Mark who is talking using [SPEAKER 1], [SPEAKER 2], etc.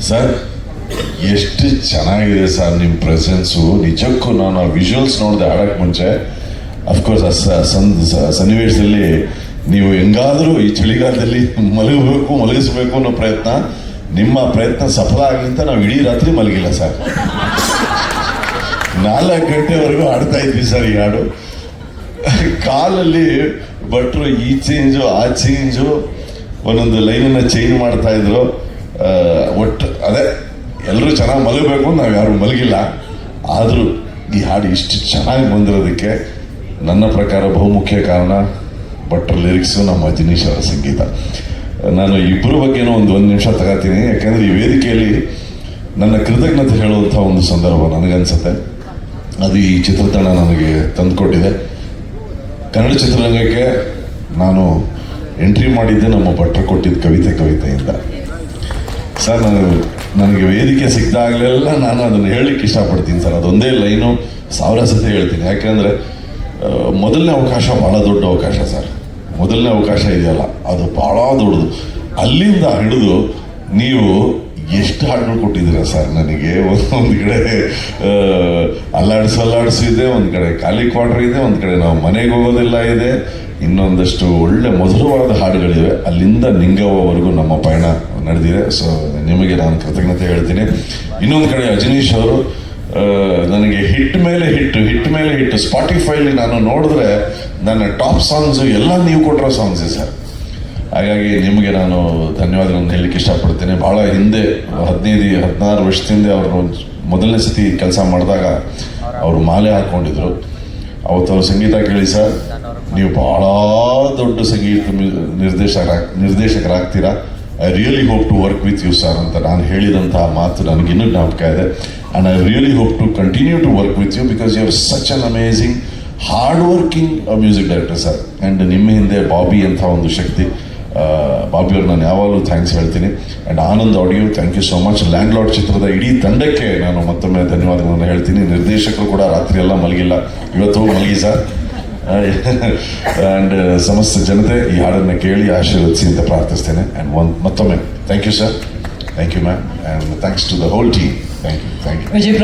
[SPEAKER 1] Sir ಎಷ್ಟು ಚೆನ್ನಾಗಿದೆ sir ನಿಮ್ಮ ಪ್ರೆಸೆನ್ಸು ನಿಜಕ್ಕೂ ನಾನು ಆ ವಿಜುವಲ್ಸ್ ನೋಡಿದೆ ಆಡಕ್ಕೆ ಮುಂಚೆ. ಅಫ್ಕೋರ್ಸ್ ಆ ಸನ್- ಸನ್ನಿವೇಶದಲ್ಲಿ ನೀವು ಹೆಂಗಾದರೂ ಈ ಚಳಿಗಾಲದಲ್ಲಿ ಮಲಗಬೇಕು ಮಲಗಿಸ್ಬೇಕು ಅನ್ನೋ ಪ್ರಯತ್ನ ನಿಮ್ಮ ಪ್ರಯತ್ನ ಸಫಲ ಆಗಲಿ ಅಂತ ನಾವು ಇಡೀ ರಾತ್ರಿ ಮಲಗಿಲ್ಲ ಸರ್. ನಾಲ್ಕು ಗಂಟೆವರೆಗೂ ಆಡ್ತಾ ಇದ್ವಿ ಸರ್ ಈ ಹಾಡು. ಕಾಲಲ್ಲಿ ಭಟ್ರು ಈ ಚೇಂಜು ಆ ಚೇಂಜು ಒಂದೊಂದು ಲೈನನ್ನು ಚೇಂಜ್ ಮಾಡ್ತಾ ಇದ್ರು. ಆ, ಒಟ್ಟು, ಅದೇ ಎಲ್ಲರೂ ಚೆನ್ನಾಗಿ ಮಲಗಬೇಕು ನಾವು ಯಾರು ಮಲಗಿಲ್ಲ. ಆದರೂ ಈ ಹಾಡು ಇಷ್ಟು ಚೆನ್ನಾಗಿ ಬಂದಿರೋದಕ್ಕೆ ನನ್ನ ಪ್ರಕಾರ ಬಹುಮುಖ್ಯ ಕಾರಣ ಭಟ್ರ ಲಿರಿಕ್ಸು ನಮ್ಮ ಜಿನೀಶ್ ಅವರ ಸಂಗೀತ. ನಾನು ಇಬ್ಬರ ಬಗ್ಗೆನೂ ಒಂದು ಒಂದು ನಿಮಿಷ ತಗೋತೀನಿ. ಯಾಕೆಂದರೆ ಈ ವೇದಿಕೆಯಲ್ಲಿ ನನ್ನ ಕೃತಜ್ಞತೆ ಹೇಳುವಂಥ ಒಂದು ಸಂದರ್ಭ ನನಗನ್ಸುತ್ತೆ. ಅದು ಈ ಚಿತ್ರತಂಡ ನನಗೆ ತಂದುಕೊಟ್ಟಿದೆ. ಕನ್ನಡ ಚಿತ್ರರಂಗಕ್ಕೆ ನಾನು ಎಂಟ್ರಿ ಮಾಡಿದ್ದೆ ನಮ್ಮ ಭಟ್ರು ಕೊಟ್ಟಿದ್ದ ಕವಿತೆ ಕವಿತೆಯಿಂದ. ಸರ್ ನಾನು ನನಗೆ ವೇದಿಕೆ ಸಿಕ್ಕಿದಾಗಲೆಲ್ಲ ನಾನು ಅದನ್ನು ಹೇಳಲಿಕ್ಕೆ ಇಷ್ಟಪಡ್ತೀನಿ ಸರ್. ಅದೊಂದೇ ಲೈನು ಸಾವಿರ ಸತಿ ಹೇಳ್ತೀನಿ. ಯಾಕೆಂದರೆ ಮೊದಲನೇ ಅವಕಾಶ ಭಾಳ ದೊಡ್ಡ ಅವಕಾಶ ಸರ್. ಮೊದಲನೇ ಅವಕಾಶ ಇದೆಯಲ್ಲ, ಅದು ಭಾಳ ದೊಡ್ಡದು. ಅಲ್ಲಿಂದ ಹಿಡಿದು ನೀವು ಎಷ್ಟು ಹಾಡುಗಳು ಕೊಟ್ಟಿದ್ದೀರಾ ಸರ್ ನನಗೆ? ಒಂದೊಂದು ಕಡೆ ಆ, ಅಲ್ಲಾಡ್ಸು ಅಲ್ಲಾಡ್ಸು ಇದೆ ಒಂದು ಕಡೆ ಖಾಲಿ ಕ್ವಾರ್ಟರ್ ಇದೆ ಒಂದು ಕಡೆ ನಾವು ಮನೆಗೆ ಹೋಗೋದೆಲ್ಲ ಇದೆ. ಇನ್ನೊಂದಷ್ಟು ಒಳ್ಳೆ ಮಧುರವಾದ ಹಾಡುಗಳಿವೆ. ಅಲ್ಲಿಂದ ನಿಂಗವವರೆಗೂ ನಮ್ಮ ಪಯಣ ನಡೆದಿದೆ. ಸೊ ನಿಮಗೆ ನಾನು ಕೃತಜ್ಞತೆ ಹೇಳ್ತೀನಿ. ಇನ್ನೊಂದು ಕಡೆ ಅಜನೀಶ್ ಅವರು ನನಗೆ ಹಿಟ್ ಮೇಲೆ ಹಿಟ್ ಹಿಟ್ ಮೇಲೆ ಹಿಟ್. ಸ್ಪಾಟಿಫೈಲಿ ನಾನು ನೋಡಿದ್ರೆ ನನ್ನ ಟಾಪ್ ಸಾಂಗ್ಸು ಎಲ್ಲ ನೀವು ಕೊಟ್ಟಿರೋ ಸಾಂಗ್ಸೇ ಸರ್. ಹಾಗಾಗಿ ನಿಮಗೆ ನಾನು ಧನ್ಯವಾದಗಳನ್ನು ಹೇಳಲಿಕ್ಕೆ ಇಷ್ಟಪಡ್ತೇನೆ. ಭಾಳ ಹಿಂದೆ, ಹದಿನೈದು, ಹದಿನಾರು ವರ್ಷದಿಂದ ಅವರು ಮೊದಲನೇ ಸತಿ ಕೆಲಸ ಮಾಡಿದಾಗ ಅವರು ಮಾಲೆ ಹಾಕ್ಕೊಂಡಿದ್ರು ಅವತ್ತು ಅವರು ಸಂಗೀತ ಕೇಳಿ, ಸರ್, ನೀವು ಭಾಳ ದೊಡ್ಡ ಸಂಗೀತ ನಿರ್ದೇಶಕರ ನಿರ್ದೇಶಕ, ನಿರ್ದೇಶಕರಾಗ್ತೀರಾ? I really hope to work with you sir ಅಂತ ನಾನು ಹೇಳಿದಂತಹ ಮಾತು ನನಗೆ ಇನ್ನೂ ಜ್ಞಾಪಕ ಇದೆ. And I really hope to continue to work with you because you are such an amazing hard working music director sir and ನಿಮ್ಮ ಹಿಂದೆ ಬಾಬಿ ಅಂತ ಒಂದು ಶಕ್ತಿ. ಬಾಬಿ ಅವ್ರು ನಾನು ಯಾವಾಗಲೂ ಥ್ಯಾಂಕ್ಸ್ ಹೇಳ್ತೀನಿ. And Anand audio thank you so much landlord ಚಿತ್ರದ ಇಡೀ ತಂಡಕ್ಕೆ ನಾನು ಮತ್ತೊಮ್ಮೆ ಧನ್ಯವಾದಗಳನ್ನು ಹೇಳ್ತೀನಿ. ನಿರ್ದೇಶಕರು ಕೂಡ ರಾತ್ರಿ ಎಲ್ಲ ಮಲಗಿಲ್ಲ. ಇವತ್ತು ಮಲಗಿ ಸರ್. ಆ್ಯಂಡ್ ಸಮಸ್ತ ಜನತೆ ಈ ಹಾಡನ್ನು ಕೇಳಿ ಆಶೀರ್ವದಿಸಿ ಅಂತ ಪ್ರಾರ್ಥಿಸ್ತೇನೆ. ಆ್ಯಂಡ್ ಒನ್ ಮತ್ತೊಮ್ಮೆ thank you sir thank you ma'am and thanks to the whole team thank you thank you
[SPEAKER 2] Vijay